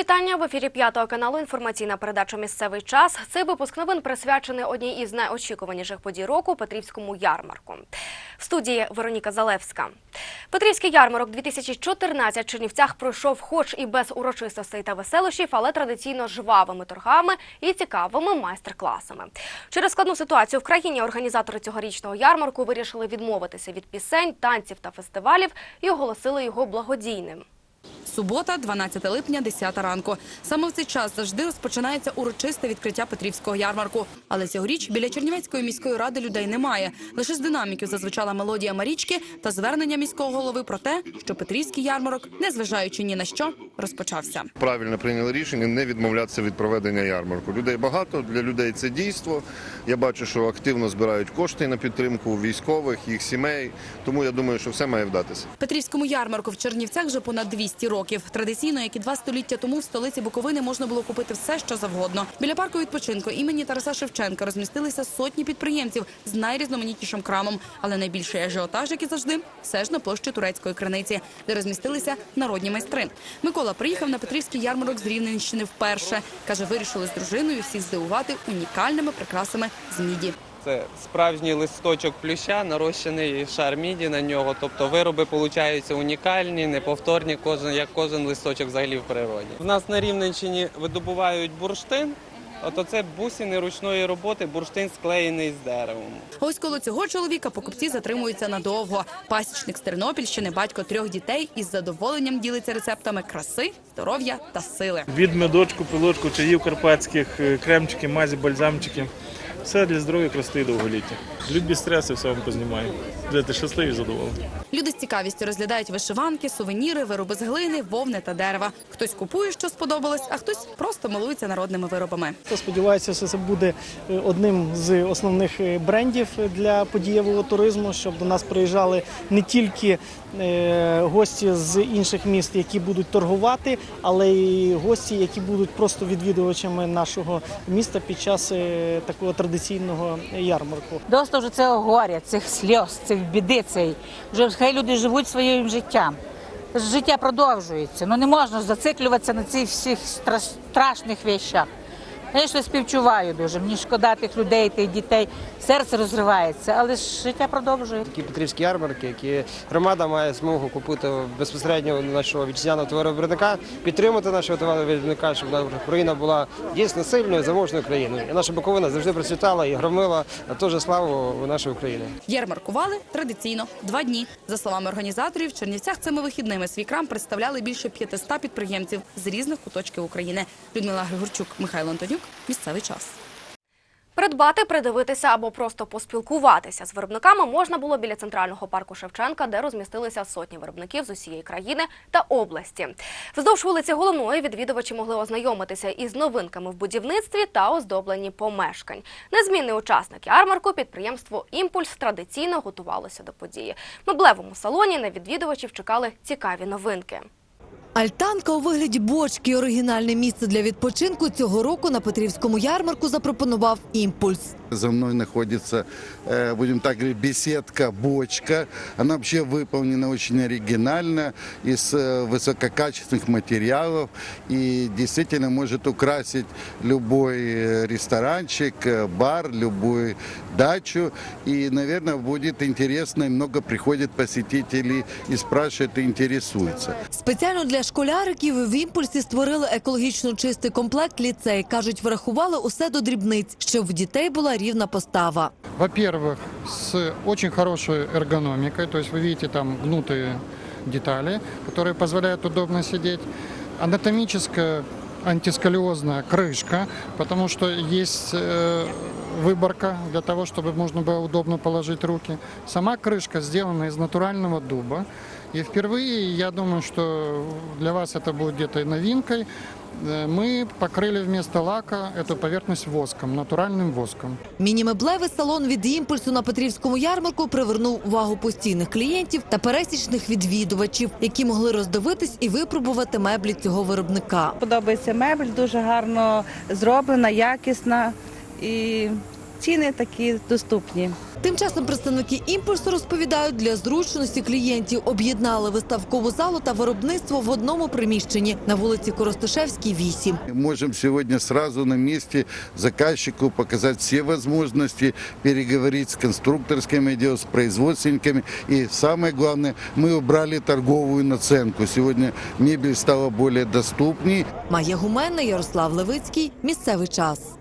вітання в ефірі п'ятого каналу. Інформаційна передача Місцевий час. Цей випуск новин присвячений одній із найочікуваніших подій року Петрівському ярмарку. В студії Вероніка Залевська. Петрівський ярмарок 2014 в Чернівцях пройшов, хоч і без урочистостей та веселощів, але традиційно жвавими торгами і цікавими майстер-класами. Через складну ситуацію в країні організатори цьогорічного ярмарку вирішили відмовитися від пісень, танців та фестивалів і оголосили його благодійним. Субота, 12 липня, 10 ранку. Саме в цей час завжди розпочинається урочисте відкриття Петрівського ярмарку. Але цьогоріч біля Чернівецької міської ради людей немає. Лише з динаміків зазвучала мелодія Марічки та звернення міського голови про те, що Петрівський ярмарок, незважаючи ні на що, розпочався. правильно прийняли рішення не відмовлятися від проведення ярмарку. Людей багато, для людей це дійство. Я бачу, що активно збирають кошти на підтримку військових, їх сімей. Тому я думаю, що все має вдатися. Петрівському ярмарку в Чернівцях вже понад 200 років. Традиційно, як і два століття тому, в столиці Буковини можна було купити все, що завгодно. Біля парку відпочинку імені Тараса Шевченка розмістилися сотні підприємців з найрізноманітнішим крамом. Але найбільший ажіотаж, як і завжди, все ж на площі турецької криниці, де розмістилися народні майстри. Микола приїхав на Петрівський ярмарок з Рівненщини вперше. Каже, вирішили з дружиною всіх здивувати унікальними прикрасами з міді. Це справжній листочок плюща, нарощений шар міді на нього. Тобто вироби получаються унікальні, неповторні, кожен як кожен листочок взагалі в природі. У нас на Рівненщині видобувають бурштин. От оце бусини ручної роботи, бурштин склеєний з деревом. Ось коло цього чоловіка покупці затримуються надовго. Пасічник з Тернопільщини, батько трьох дітей, із задоволенням ділиться рецептами краси, здоров'я та сили. Від медочку, пилочку, чаїв карпатських, е, кремчики, мазі, бальзамчики. Все для здоров'я, краси і довголіття. Любі без стресу, все вам познімаю. Будете щасливі і задоволені. Люди з цікавістю розглядають вишиванки, сувеніри, вироби з глини, вовни та дерева. Хтось купує, що сподобалось, а хтось просто милується народними виробами. Я Сподіваюся, що це буде е, одним з основних е, брендів для подієвого туризму, щоб до нас приїжджали не тільки е, гості з інших міст, які будуть торгувати, але й гості, які будуть просто відвідувачами нашого міста під час такого традиційного ярмарку. Доста вже цього горя, цих сльоз, цих біди. Цей. Вже хай люди живуть своїм життям. Життя продовжується. Ну не можна зациклюватися на цих всіх стра- страшних вещах. Звісно, співчуваю дуже. Мені шкода тих людей, тих дітей. Серце розривається, але ж життя продовжує. такі петрівські ярмарки, які громада має змогу купити безпосередньо нашого вітчизняного товаровиробника, підтримати нашого товаровиробника, щоб наша Україна була дійсно сильною заможною країною. І наша Буковина завжди процвітала і громила теж славу нашої України. Ярмаркували традиційно два дні. За словами організаторів, в Чернівцях цими вихідними свій крам представляли більше 500 підприємців з різних куточків України. Людмила Григорчук, Михайло Антонюк. Місцевий час. Придбати, придивитися або просто поспілкуватися з виробниками можна було біля центрального парку Шевченка, де розмістилися сотні виробників з усієї країни та області. Вздовж вулиці головної відвідувачі могли ознайомитися із новинками в будівництві та оздобленні помешкань. Незмінний учасник ярмарку підприємство Імпульс традиційно готувалося до події. В меблевому салоні на відвідувачів чекали цікаві новинки. Альтанка у вигляді бочки – оригінальне місце для відпочинку цього року на Петрівському ярмарку запропонував «Імпульс». За мной находится, э, будем так говорить, беседка, бочка. Она вообще выполнена очень оригинально, из э, высококачественных материалов и действительно может украсить любой э, ресторанчик, э, бар, любую дачу. И, наверное, будет интересно, и много приходит посетителей и спрашивают, и интересуются. Спеціально для школяриків в «Імпульсі» створили екологічно чистий комплект ліцей. Кажуть, врахували усе до дрібниць, щоб в дітей була рівна постава. Во-первых, с очень хорошей эргономикой, то есть вы видите там гнутые детали, которые позволяют удобно сидеть. Анатомическая антисколиозная крышка, потому что есть э, выборка для того, чтобы можно было удобно положить руки. Сама крышка сделана из натурального дуба. И впервые, я думаю, что для вас это будет где-то новинкой, э, мы покрыли вместо лака эту поверхность воском, натуральным воском. Міні-меблевий салон від «Імпульсу» на Петрівському ярмарку привернув увагу постійних клієнтів та пересічних відвідувачів, які могли роздивитись і випробувати меблі цього виробника. Подобається мебель, дуже гарно зроблена, якісна і ціни такі доступні. Тим часом представники імпульсу розповідають, для зручності клієнтів об'єднали виставкову залу та виробництво в одному приміщенні на вулиці Коростишевській, 8. Можем сегодня сразу на месте заказчику показать все возможности, переговорить с конструкторским отделом, с производственниками. И самое главное, мы убрали торговую наценку. Сегодня мебель стала более доступней. Майя Гуменна, Ярослав Левицький. Місцевий час.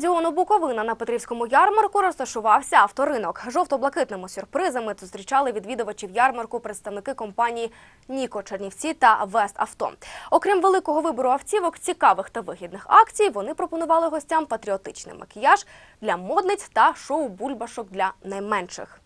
Стадіону Буковина на Петрівському ярмарку розташувався авторинок. Жовто-блакитними сюрпризами зустрічали відвідувачів ярмарку представники компаній Ніко Чернівці та Вест Авто. Окрім великого вибору автівок, цікавих та вигідних акцій, вони пропонували гостям патріотичний макіяж для модниць та шоу бульбашок для найменших.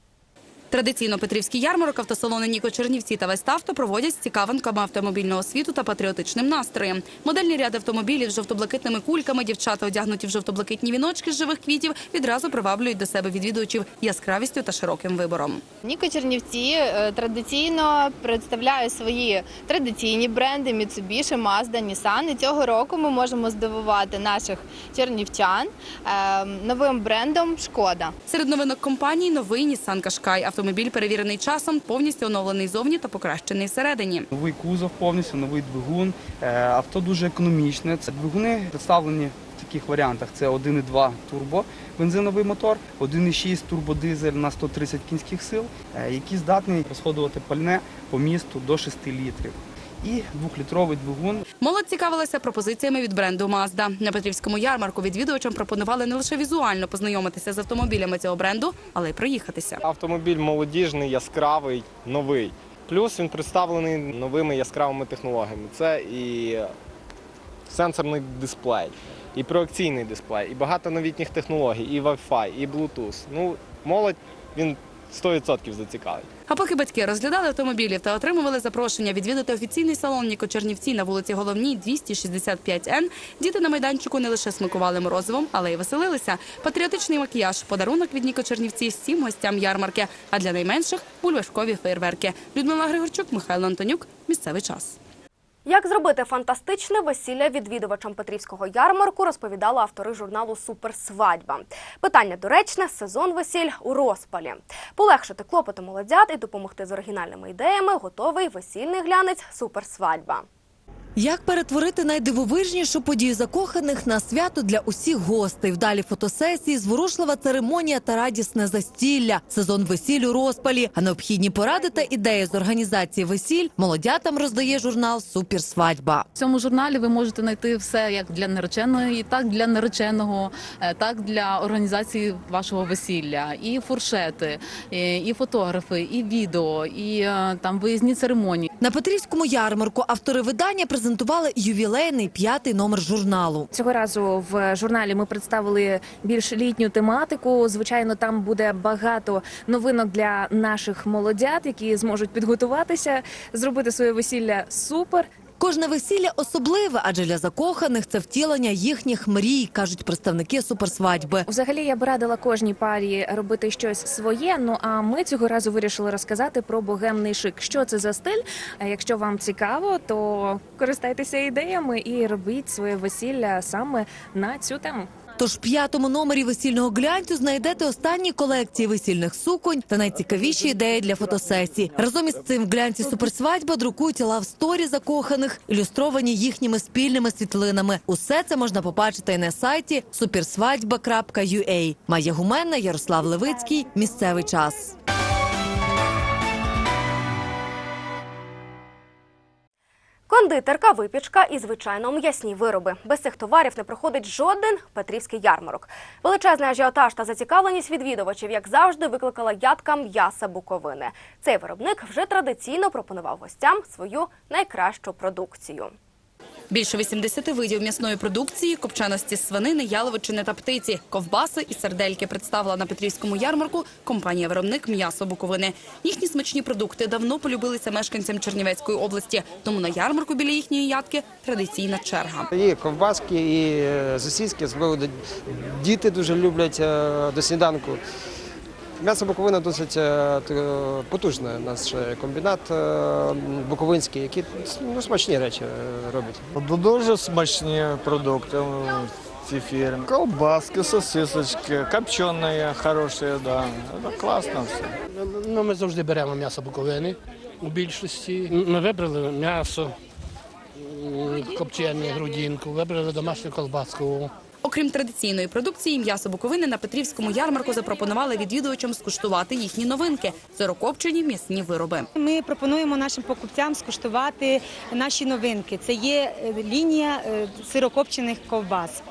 Традиційно Петрівський ярмарок, автосалони Ніко Чернівці та Веставто проводять з цікавинками автомобільного світу та патріотичним настроєм. Модельний ряд автомобілів з жовто-блакитними кульками, дівчата одягнуті в жовто-блакитні віночки з живих квітів, відразу приваблюють до себе відвідувачів яскравістю та широким вибором. Ніко Чернівці е, традиційно представляє свої традиційні бренди Mitsubishi, Mazda, Nissan. І цього року ми можемо здивувати наших чернівчан е, новим брендом Шкода. Серед новинок компанії новий Nissan Qashqai. Автомобіль перевірений часом, повністю оновлений зовні та покращений всередині. Новий кузов повністю, новий двигун. Е, Авто дуже економічне. Це двигуни представлені в таких варіантах: це 1,2 турбо, бензиновий мотор, 1,6 турбодизель на 130 кінських сил, які який здатний розходувати пальне по місту до 6 літрів. І двохлітровий двигун Молодь цікавилася пропозиціями від бренду Mazda. На Петрівському ярмарку відвідувачам пропонували не лише візуально познайомитися з автомобілями цього бренду, але й проїхатися. Автомобіль молодіжний, яскравий, новий. Плюс він представлений новими яскравими технологіями. Це і сенсорний дисплей, і проекційний дисплей, і багато новітніх технологій, і Wi-Fi, і Bluetooth. Ну, молодь він 100% зацікавить. А поки батьки розглядали автомобілів та отримували запрошення відвідати офіційний салон Ніко Чернівці на вулиці Головній 265Н, діти на майданчику не лише смакували морозивом, але й веселилися. Патріотичний макіяж, подарунок від Ніко Чернівці всім гостям ярмарки, а для найменших бульбашкові фейерверки. Людмила Григорчук, Михайло Антонюк. Місцевий час. Як зробити фантастичне весілля відвідувачам Петрівського ярмарку, розповідали автори журналу Суперсвадьба. Питання доречне, сезон весіль у розпалі. Полегшити клопоти молодят і допомогти з оригінальними ідеями готовий весільний глянець Суперсвадьба. Як перетворити найдивовижнішу подію закоханих на свято для усіх гостей? Вдалі фотосесії, зворушлива церемонія та радісне застілля, сезон весіль у розпалі. А необхідні поради та ідеї з організації весіль молодятам роздає журнал Суперсвадьба. В цьому журналі ви можете знайти все як для нареченої, так для нареченого, е, так для організації вашого весілля, і фуршети, і фотографи, і відео, і е, там виїзні церемонії. На Петрівському ярмарку автори видання презентували ювілейний п'ятий номер журналу. Цього разу в журналі ми представили більш літню тематику. Звичайно, там буде багато новинок для наших молодят, які зможуть підготуватися, зробити своє весілля супер. Кожне весілля особливе, адже для закоханих це втілення їхніх мрій, кажуть представники суперсвадьби. Взагалі я б радила кожній парі робити щось своє. Ну а ми цього разу вирішили розказати про богемний шик. Що це за стиль? Якщо вам цікаво, то користайтеся ідеями і робіть своє весілля саме на цю тему. Тож в п'ятому номері весільного глянцю знайдете останні колекції весільних суконь та найцікавіші ідеї для фотосесій. Разом із цим в глянці суперсвадьба друкують лавсторі закоханих, ілюстровані їхніми спільними світлинами. Усе це можна побачити і на сайті supersvadьба.ua. Майя Гуменна, Ярослав Левицький. Місцевий час. Кондитерка, випічка і, звичайно, м'ясні вироби. Без цих товарів не проходить жоден петрівський ярмарок. Величезний ажіотаж та зацікавленість відвідувачів, як завжди, викликала ядка м'яса Буковини. Цей виробник вже традиційно пропонував гостям свою найкращу продукцію. Більше 80 видів м'ясної продукції, копчаності з свинини, яловичини та птиці, ковбаси і сердельки представила на Петрівському ярмарку компанія-виробник м'ясо Буковини. Їхні смачні продукти давно полюбилися мешканцям Чернівецької області, тому на ярмарку біля їхньої ядки традиційна черга. І ковбаски, і е, сосиски, д- діти дуже люблять е, до сніданку. М'ясо Буковина досить е, т- потужний наш е, комбінат е, буковинський, який ну, смачні речі е, робить. Дуже смачні продукти у цій фірмі. Колбаски, сосисочки, копчені хороші, да. Це класно все. Ну, ми завжди беремо м'ясо буковини у більшості. Ми вибрали м'ясо, копчене, грудинку, вибрали домашню колбаску. Окрім традиційної продукції, м'ясо Буковини на Петрівському ярмарку запропонували відвідувачам скуштувати їхні новинки – сирокопчені м'ясні вироби. Ми пропонуємо нашим покупцям скуштувати наші новинки. Це є е, лінія е, сирокопчених ковбас,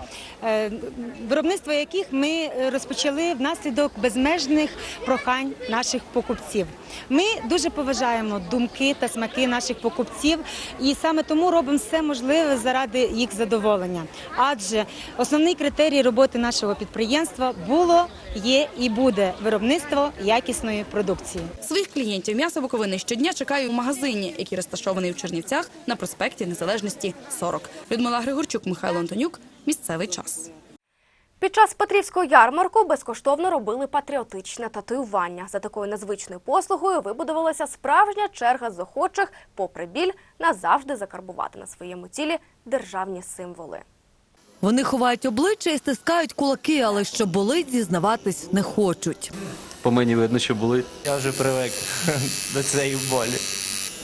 виробництво яких ми е, розпочали внаслідок безмежних прохань наших покупців. Ми дуже поважаємо думки та смаки наших покупців, і саме тому робимо все можливе заради їх задоволення. Адже основний критерій роботи нашого підприємства було, є і буде виробництво якісної продукції. Своїх клієнтів м'ясо Буковини щодня чекає у магазині, який розташований у Чернівцях на проспекті Незалежності 40. Людмила Григорчук, Михайло Антонюк. Місцевий час. Під час Петрівського ярмарку безкоштовно робили патріотичне татуювання. За такою незвичною послугою вибудувалася справжня черга з охочих, попри біль, назавжди закарбувати на своєму тілі державні символи. Вони ховають обличчя і стискають кулаки, але що болить, зізнаватись не хочуть. По мені видно, що болить. Я вже привик до цієї болі.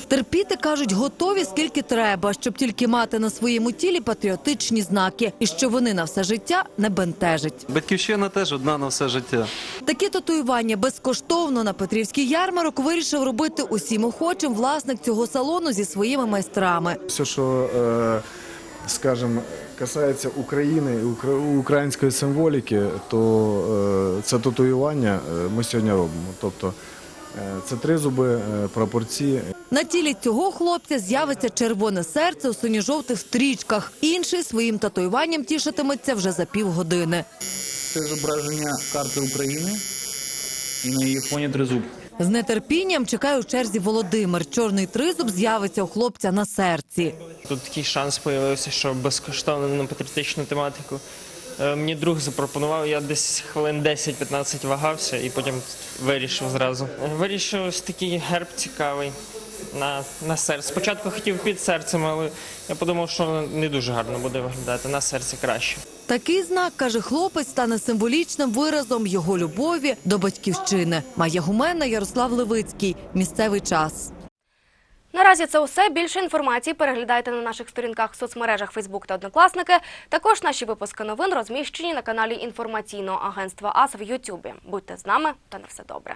Терпіти, кажуть, готові скільки треба, щоб тільки мати на своєму тілі патріотичні знаки, і що вони на все життя не бентежить. Батьківщина теж одна на все життя. Такі татуювання безкоштовно на Петрівський ярмарок вирішив робити усім охочим власник цього салону зі своїми майстрами. Все, що, е, скажімо, касається України і української символіки, то е, це татуювання е, ми сьогодні робимо. Тобто це тризуби, е, прапорці. На тілі цього хлопця з'явиться червоне серце у синьо-жовтих стрічках. Інший своїм татуюванням тішитиметься вже за півгодини. Це зображення карти України і на її фоні тризуб. З нетерпінням чекає у черзі Володимир. Чорний тризуб з'явиться у хлопця на серці. Тут такий шанс з'явився, що безкоштовно на патріотичну тематику. Е, Мені друг запропонував, я десь хвилин 10-15 вагався і потім вирішив зразу. Е, Вирішив ось такий герб цікавий на, на серце. Спочатку хотів під серцем, але я подумав, що не дуже гарно буде виглядати. На серці краще. Такий знак, каже хлопець, стане символічним виразом його любові до батьківщини. Має гумена Ярослав Левицький. Місцевий час. Наразі це усе. Більше інформації переглядайте на наших сторінках в соцмережах Фейсбук та Однокласники. Також наші випуски новин розміщені на каналі інформаційного агентства АС в Ютубі. Будьте з нами та на все добре.